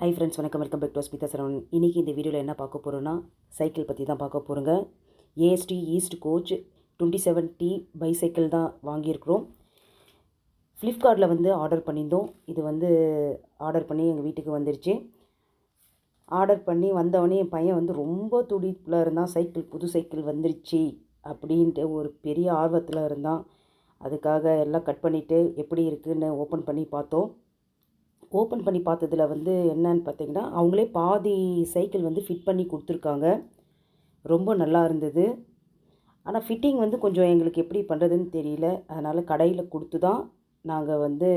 High friends வணக்கம். Welcome back to Smitha Saravanan இன்றைக்கி இந்த வீடியோவில் என்ன பார்க்க போகிறோன்னா சைக்கிள் பற்றி தான் பார்க்க போகிறோங்க AST east coast twenty seven T bicycle தான் வாங்கியிருக்கிறோம். ஃப்ளிப்கார்ட்டில் வந்து ஆர்டர் பண்ணியிருந்தோம். இது வந்து ஆர்டர் பண்ணி எங்கள் வீட்டுக்கு வந்துருச்சு. ஆர்டர் பண்ணி வந்தவொடனே என் பையன் வந்து ரொம்ப துடிப்பில் இருந்தான். சைக்கிள் புது சைக்கிள் வந்துருச்சு அப்படின்ட்டு ஒரு பெரிய ஆர்வத்தில் இருந்தான். அதுக்காக எல்லாம் கட் பண்ணிவிட்டு எப்படி இருக்குதுன்னு ஓப்பன் பண்ணி பார்த்தோம். ஓப்பன் பண்ணி பார்த்ததில் வந்து என்னன்னு பார்த்தீங்கன்னா அவங்களே பாதி சைக்கிள் வந்து ஃபிட் பண்ணி கொடுத்துருக்காங்க. ரொம்ப நல்லா இருந்தது. ஆனால் ஃபிட்டிங் வந்து கொஞ்சம் எங்களுக்கு எப்படி பண்ணுறதுன்னு தெரியல. அதனால் கடையில் கொடுத்து தான் நாங்கள் வந்து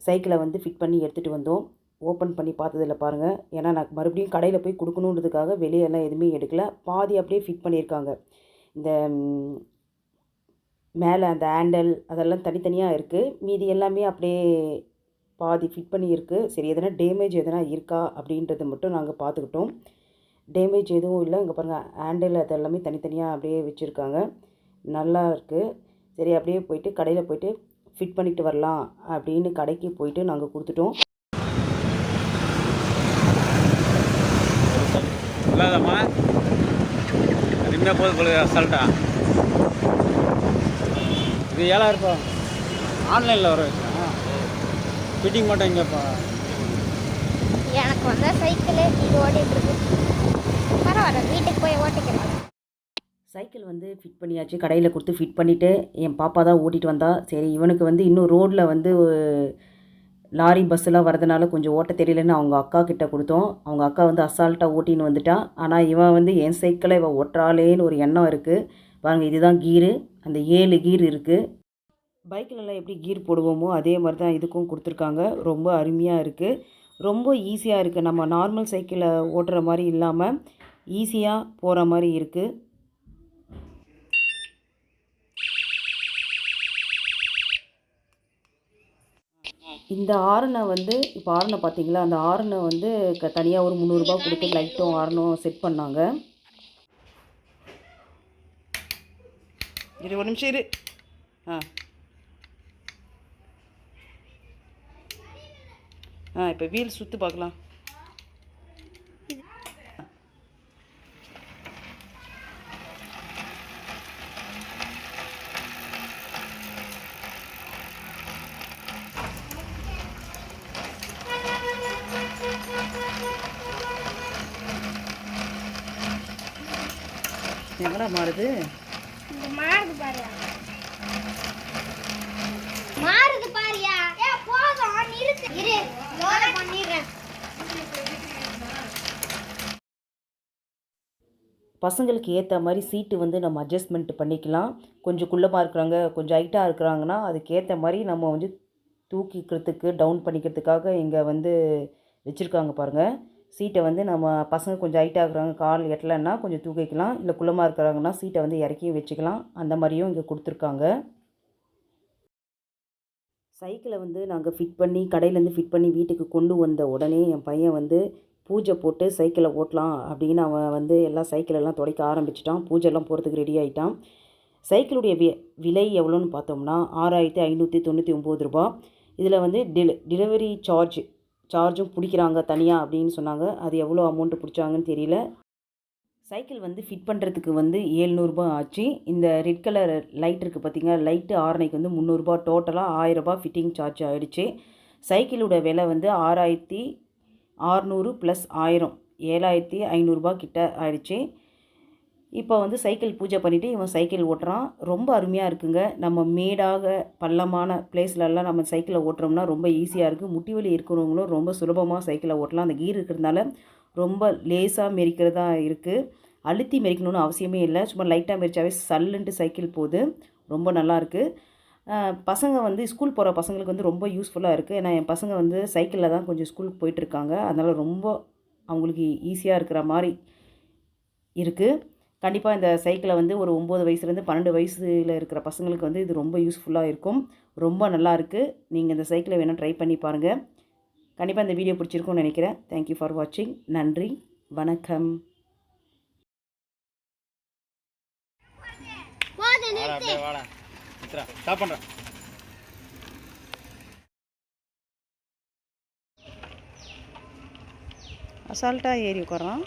சைக்கிளை வந்து ஃபிட் பண்ணி எடுத்துகிட்டு வந்தோம். ஓப்பன் பண்ணி பார்த்ததில் பாருங்கள் ஏன்னா நான் மறுபடியும் கடையில் போய் கொடுக்கணுன்றதுக்காக வெளியெல்லாம் எதுவுமே எடுக்கல. பாதி அப்படியே ஃபிட் பண்ணியிருக்காங்க. இந்த மேலே அந்த ஹேண்டல் அதெல்லாம் தனித்தனியாக இருக்குது மீதி எல்லாமே அப்படியே பாதி ஃபிட் பண்ணி இருக்குது சரி எதனா டேமேஜ் எதனா இருக்கா அப்படின்றத மட்டும் நாங்கள் பார்த்துக்கிட்டோம் டேமேஜ் எதுவும் இல்லை. இங்கே பாருங்கள் ஹேண்டில் அது எல்லாமே தனித்தனியாக அப்படியே வச்சுருக்காங்க. நல்லா இருக்குது சரி அப்படியே போயிட்டு கடையில் போயிட்டு ஃபிட் பண்ணிட்டு வரலாம் அப்படின்னு கடைக்கு போயிட்டு நாங்கள் கொடுத்துட்டோம். இல்லாதம்மா. ரிம்மே போது அசால்ட்டா? இது ஏழாயிரம் ரூபாய். ஆன்லைனில் வர ஃபிட்டிங் மட்டும் எனக்கு வந்த சைக்கிள் இது ஓட்டிட்டு இருக்கு. பரவாயில்ல வீட்டுக்கு போய் ஓட்டிக்கிறேன். சைக்கிள் வந்து ஃபிட் பண்ணியாச்சு. கடையில் கொடுத்து ஃபிட் பண்ணிவிட்டு என் பாப்பா தான் ஓட்டிகிட்டு வந்தா. சரி இவனுக்கு வந்து இன்னும் ரோட்டில் வந்து லாரி பஸ்ஸெல்லாம் வரதுனால கொஞ்சம் ஓட்ட தெரியலன்னு அவங்க அக்கா கிட்ட கொடுத்தோம். அவங்க அக்கா வந்து அசால்ட்டாக ஓட்டின்னு வந்துட்டான் ஆனால் இவன் வந்து என் சைக்கிளை இவன் ஓட்டுறாளேன்னு ஒரு எண்ணம் இருக்குது பாருங்கள் இதுதான் கீரு அந்த ஏழு கீர் இருக்குது பைக்கிலலாம் எப்படி கீர் போடுவோமோ அதே மாதிரி தான் இதுக்கும் கொடுத்துருக்காங்க. ரொம்ப அருமையாக இருக்குது ரொம்ப ஈஸியாக இருக்குது நம்ம நார்மல் சைக்கிளை ஓட்டுற மாதிரி இல்லாமல் ஈஸியாக போகிற மாதிரி இருக்குது இந்த ஆரணை வந்து இப்போ ஆரணை பார்த்தீங்களா அந்த ஆரணை வந்து க தனியாக ஒரு முந்நூறுரூபா கொடுத்து லைட்டும் ஆரணும் செட் பண்ணாங்க. இரு ஒரு நிமிஷம் இரு. ஆ. ஆ இப்போ வீல் சுற்று பார்க்கலாம் எங்கடா மாறுது? மாறுது பாரியா. மாறுது பாரியா. ஏ போதும் நிறுத்து. இரு. பசங்களுக்கு ஏற்ற மாதிரி சீட்டு வந்து நம்ம அட்ஜஸ்ட்மெண்ட் பண்ணிக்கலாம். கொஞ்சம் குள்ளமாக இருக்கிறாங்க கொஞ்சம் ஹைட்டாக இருக்கிறாங்கன்னா அதுக்கேற்ற மாதிரி நம்ம வந்து தூக்கிக்கிறதுக்கு டவுன் பண்ணிக்கிறதுக்காக இங்கே வந்து வச்சுருக்காங்க பாருங்கள் சீட்டை வந்து நம்ம பசங்க கொஞ்சம் ஹைட்டாக இருக்கிறாங்க கால் எட்டலைன்னா கொஞ்சம் தூக்கிக்கலாம். இல்லை குள்ளமாக இருக்கிறாங்கன்னா சீட்டை வந்து இறக்கியும் வச்சுக்கலாம். அந்த மாதிரியும் இங்கே கொடுத்துருக்காங்க. சைக்கிளை வந்து நாங்கள் ஃபிட் பண்ணி கடையிலேருந்து ஃபிட் பண்ணி வீட்டுக்கு கொண்டு வந்த உடனே என் பையன் வந்து பூஜை போட்டு சைக்கிளை ஓட்டலாம் அப்படின்னு அவன் வந்து எல்லா சைக்கிளெல்லாம் துடைக்க ஆரம்பிச்சிட்டான். பூஜைலாம் போகிறதுக்கு ரெடி ஆகிட்டான் சைக்கிளுடைய வி விலை எவ்வளோன்னு பார்த்தோம்னா ஆறாயிரத்தி ஐநூற்றி தொண்ணூற்றி ஒம்பது ரூபா இதில் வந்து டெலி டெலிவரி சார்ஜ் சார்ஜும் பிடிக்கிறாங்க தனியாக அப்படின்னு சொன்னாங்க. அது எவ்வளோ அமௌண்ட்டு பிடிச்சாங்கன்னு தெரியல. சைக்கிள் வந்து ஃபிட் பண்ணுறதுக்கு வந்து ஏழ்நூறுபா ஆச்சு. இந்த ரெட் கலர் லைட் இருக்குது பார்த்திங்கன்னா லைட்டு ஆரணைக்கு வந்து முந்நூறுரூபா டோட்டலாக ஆயிரரூபா ஃபிட்டிங் சார்ஜ் ஆகிடுச்சு சைக்கிளோட விலை வந்து ஆறாயிரத்தி ஆறுநூறு ப்ளஸ் ஆயிரம். ஏழாயிரத்தி ஐநூறுரூபா கிட்ட ஆயிடுச்சு. இப்போ வந்து சைக்கிள் பூஜை பண்ணிவிட்டு இவன் சைக்கிள் ஓட்டுறான். ரொம்ப அருமையாக இருக்குங்க. நம்ம மேடாக பள்ளமான பிளேஸ்லலாம் நம்ம சைக்கிளை ஓட்டுறோம்னா ரொம்ப ஈஸியாக இருக்குது முட்டி வலி இருக்கிறவங்களும் ரொம்ப சுலபமாக சைக்கிளை ஓட்டலாம். அந்த கீர் இருக்கிறதுனால ரொம்ப லேசாக மெரிக்கிறதா இருக்குது அழுத்தி மெரிக்கணும்னு அவசியமே இல்லை. சும்மா லைட்டாக மெரிச்சாவே சல்லுன்ட்டு சைக்கிள் போகுது ரொம்ப நல்லாயிருக்கு பசங்க வந்து ஸ்கூல் போகிற பசங்களுக்கு வந்து ரொம்ப யூஸ்ஃபுல்லாக இருக்குது ஏன்னா என் பசங்க வந்து சைக்கிளில் தான் கொஞ்சம் ஸ்கூலுக்கு போயிட்டுருக்காங்க. அதனால் ரொம்ப அவங்களுக்கு ஈஸியாக இருக்கிற மாதிரி இருக்குது கண்டிப்பாக இந்த சைக்கிளை வந்து ஒரு ஒம்பது வயசுலேருந்து பன்னெண்டு வயசில் இருக்கிற பசங்களுக்கு வந்து இது ரொம்ப யூஸ்ஃபுல்லாக இருக்கும். ரொம்ப நல்லா இருக்குது நீங்கள் இந்த சைக்கிளை வேணால் ட்ரை பண்ணி பாருங்கள் கண்டிப்பாக இந்த வீடியோ பிடிச்சிருக்கும்னு நினைக்கிறேன். தேங்க்யூ ஃபார் வாட்சிங் நன்றி. வணக்கம். சாப்பிட்றேன் அசால்ட்டாக ஏறி உட்காரான்.